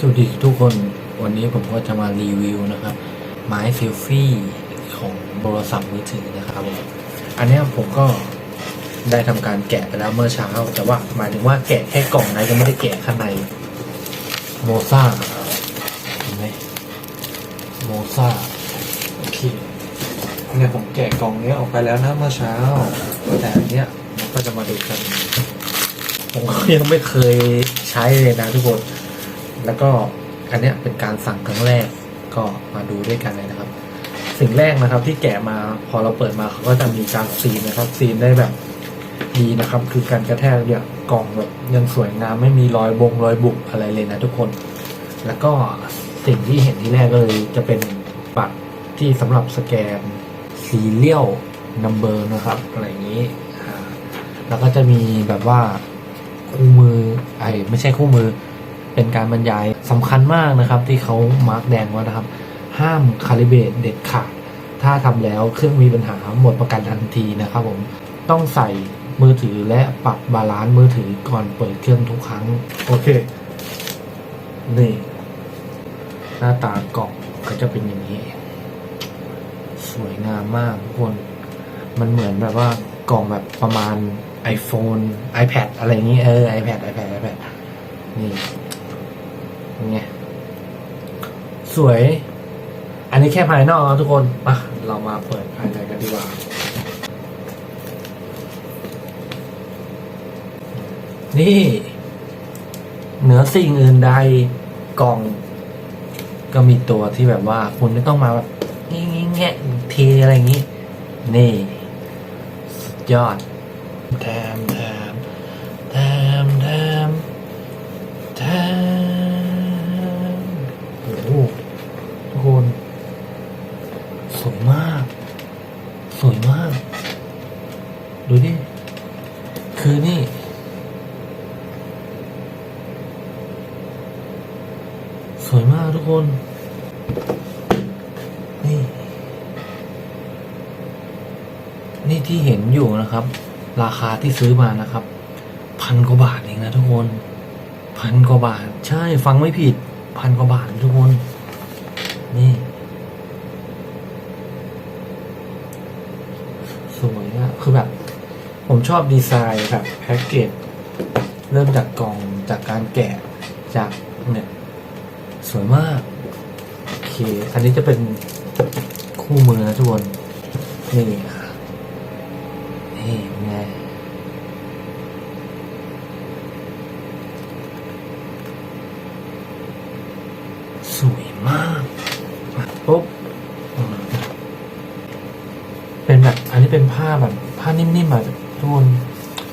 สวัสดีทุกคนวันนี้ผมก็จะมารีวิวนะครับ ไม้เซลฟี่ของโทรศัพท์มือถือนะครับผมอันนี้ผมก็ได้ทำการแกะไปแล้วเมื่อเช้าแต่ว่าหมายถึงว่าแกะแค่กล่องนะยังไม่ได้แกะข้างในโมซาเห็นไหมโมซาโอเคเนี่ยผมแกะกล่องนี้ออกไปแล้วนะเมื่อเช้า แต่อันเนี้ยเราก็จะมาดูกันผมก็ยังไม่เคยใช้เลยนะทุกคน แล้วก็อันเนี้ยเป็นการสั่งครั้งแรกก็มาดูด้วยกันเลยนะครับ สิ่งแรกนะครับที่แกะมาพอเราเปิดมาเขาก็จะมีการซีนนะครับซีนได้แบบดีนะครับ คือการกระแทกเนี่ยกล่องแบบยังสวยงามไม่มีรอยบงรอยบุบอะไรเลยนะทุกคน แล้วก็สิ่งที่เห็นที่แรกเลยจะเป็นบัตรที่สำหรับสแกนซีเรียลนัมเบอร์นะครับ อะไรอย่างนี้ แล้วก็จะมีแบบว่าคู่มือไอ้ไม่ใช่คู่มือ เป็นการบรรยายสำคัญมากนะครับ ที่เขามาร์กแดงไว้นะครับ ห้ามคาลิเบรตเด็ดขาดถ้าทำแล้วเครื่องมีปัญหาหมดประกันทันทีนะครับผมต้องใส่มือถือและปรับบาลานซ์มือถือก่อนเปิดเครื่องทุกครั้ง โอเค นี่ หน้าตากล่องก็จะเป็นอย่างนี้ สวยงามมากทุกคน มันเหมือนแบบว่ากล่องแบบประมาณ iPhone iPad อะไรอย่างนี้ เออ iPad iPad iPad นี่ เป็นไงสวย อันนี้แค่ภายนอกนะทุกคนมาเรามาเปิดภายในกันดีกว่า นี่ เหนือสิ่งอื่นใดกล่อง ก็มีตัวที่แบบว่า คุณไม่ต้องมาแบบงี้งี้แงะเทอะไรอย่างนี้ นี่สุดยอดแทมแทมแทมแทมแทมโอ้โหทุกคน สวยมาก สวยมาก ดูดิ คือนี่ สวยมากทุกคน นี่ นี่ที่เห็นอยู่นะครับ ราคาที่ซื้อมานะครับ พันกว่าบาทเองนะทุกคน พันกว่าบาท ใช่ฟังไม่ผิด พันกว่าบาททุกคน นี่สวยอะคือแบบ ผมชอบดีไซน์แบบแพ็กเกจเริ่มจากกล่องจากการแกะจากเนี่ยสวยมากโอเคอันนี้จะเป็นคู่มือนะทุกคนนี่นี่ไงสวยมากปุ๊บเป็นแบบอันนี้เป็นผ้าแบบผ้านิ่มๆอะ ทุกคน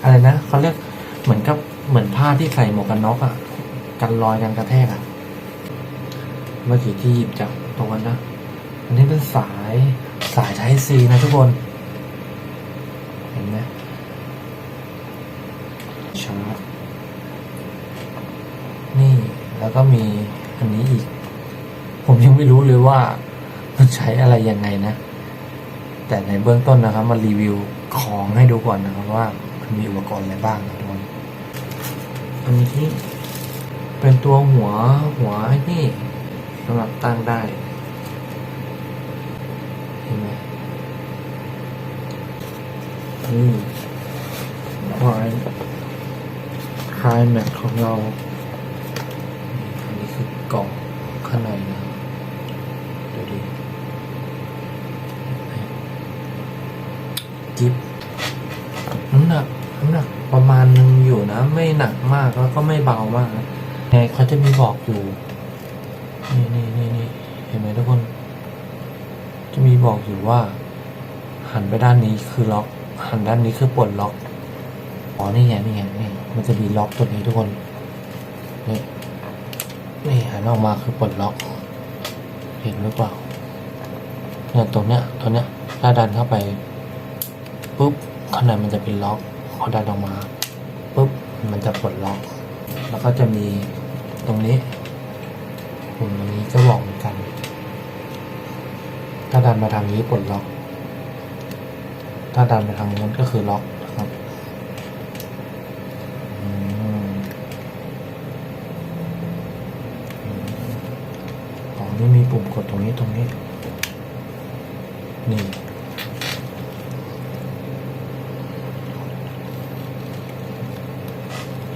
อะไรนะเขาเรียกเหมือนกับเหมือนผ้าที่ใส่หมวกกันน็อกอะกันรอยกันกระแทกอะเมื่อกี้ที่หยิบจากตรงนั้นนะ อันนี้เป็นสายสายไทซีนะทุกคน เห็นไหมชาร์จนี่แล้วก็มีอันนี้อีก ผมยังไม่รู้เลยว่ามันใช้อะไรยังไงนะ แต่ในเบื้องต้นนะครับมารีวิว ของให้ดูก่อนนะครับว่ามันมีอุปกรณ์อะไรบ้างนะทุกคนอันนี้เป็นตัวหัวหัวไอ้นี่สำหรับตั้งได้เห็นไหมนี่ควายคลายแม็กของเรา อันนี้คือกล่องข้างในนะดูดิ จิ๊บน้ำหนักน้ำหนักประมาณนึงอยู่นะ ไม่หนักมากแล้วก็ไม่เบามากนะไงเขาจะมีบอกอยู่ นี่นี่นี่นี่เห็นไหมทุกคน จะมีบอกอยู่ว่า หันไปด้านนี้คือล็อก หันด้านนี้คือปลดล็อกอ๋อนี่ไงนี่ไงนี่มันจะมีล็อกตัวนี้ทุกคนนี่นี่หันออกมาคือปลดล็อก เห็นหรือเปล่าเนี่ยตรงเนี้ยตัวเนี้ยถ้าดันเข้าไป ปุ๊บข้างในมันจะเป็นล็อกพอดันออกมาปุ๊บมันจะปลดล็อก แล้วก็จะมีตรงนี้ปุ่มตรงนี้ก็บอกเหมือนกัน ถ้าดันมาทางนี้ปลดล็อก ถ้าดันไปทางนู้นก็คือล็อกนะครับอืมอืมรงนี้มีปุ่มกดตรงนี้ตรงนี้นี่ นี่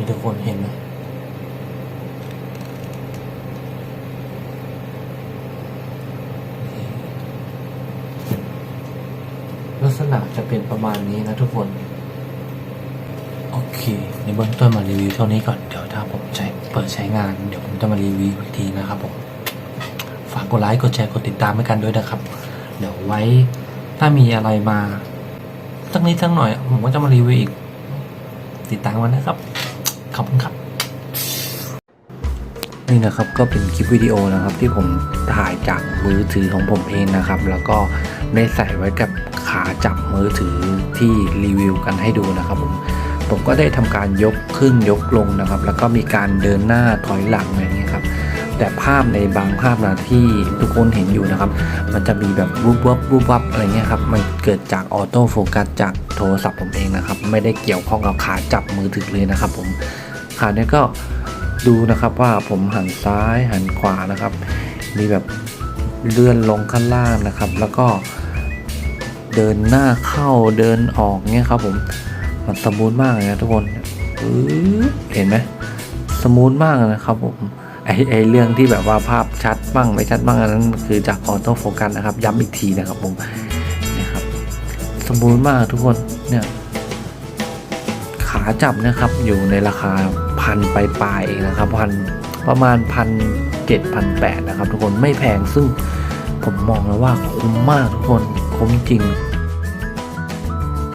ทุกคนเห็นไหมลักษณะจะเป็นประมาณนี้นะทุกคน โอเค ในเบื้องต้นมารีวิวเท่านี้ก่อน เดี๋ยวถ้าผมใช้เปิดใช้งาน เดี๋ยวผมจะมารีวิวอีกทีนะครับผม ฝากกดไลค์กดแชร์กดติดตามให้กันด้วยนะครับ เดี๋ยวไว้ถ้ามีอะไรมาสักนิดสักหน่อย ผมก็จะมารีวิวอีก ติดตามกันนะครับ ขอบคุณครับ นี่นะครับก็เป็นคลิปวิดีโอนะครับที่ผมถ่ายจากมือถือของผมเองนะครับ แล้วก็ได้ใส่ไว้กับขาจับมือถือที่รีวิวกันให้ดูนะครับผมผมก็ได้ทำการยกขึ้นยกลงนะครับ แล้วก็มีการเดินหน้าถอยหลังอะไรเงี้ยครับ แต่ภาพในบางภาพนะที่ทุกคนเห็นอยู่นะครับ มันจะมีแบบวูบวับวูบวับอะไรเงี้ยครับ มันเกิดจากออโต้โฟกัสจากโทรศัพท์ผมเองนะครับ ไม่ได้เกี่ยวข้องกับขาจับมือถือเลยนะครับผม ขาเนี้ยก็ดูนะครับว่าผมหันซ้ายหันขวานะครับ มีแบบเลื่อนลงข้างล่างนะครับ แล้วก็เดินหน้าเข้าเดินออกเงี้ยครับผมมันสมูทมากเลยนะทุกคนเห็นไหมสมูทมากนะครับผมไอไอเรื่องที่แบบว่าภาพชัดบ้างไม่ชัดบ้างอันนั้นคือจากออโต้โฟกัสนะครับ ย้ำอีกทีนะครับผมนะครับสมูทมากทุกคนเนี่ย ขาจับนะครับอยู่ในราคาพันปลายเองนะครับพันประมาณพันเจ็ดพันแปดนะครับ ทุกคนไม่แพงซึ่งผมมองแล้วว่าคุ้มมากทุกคนคุ้มจริง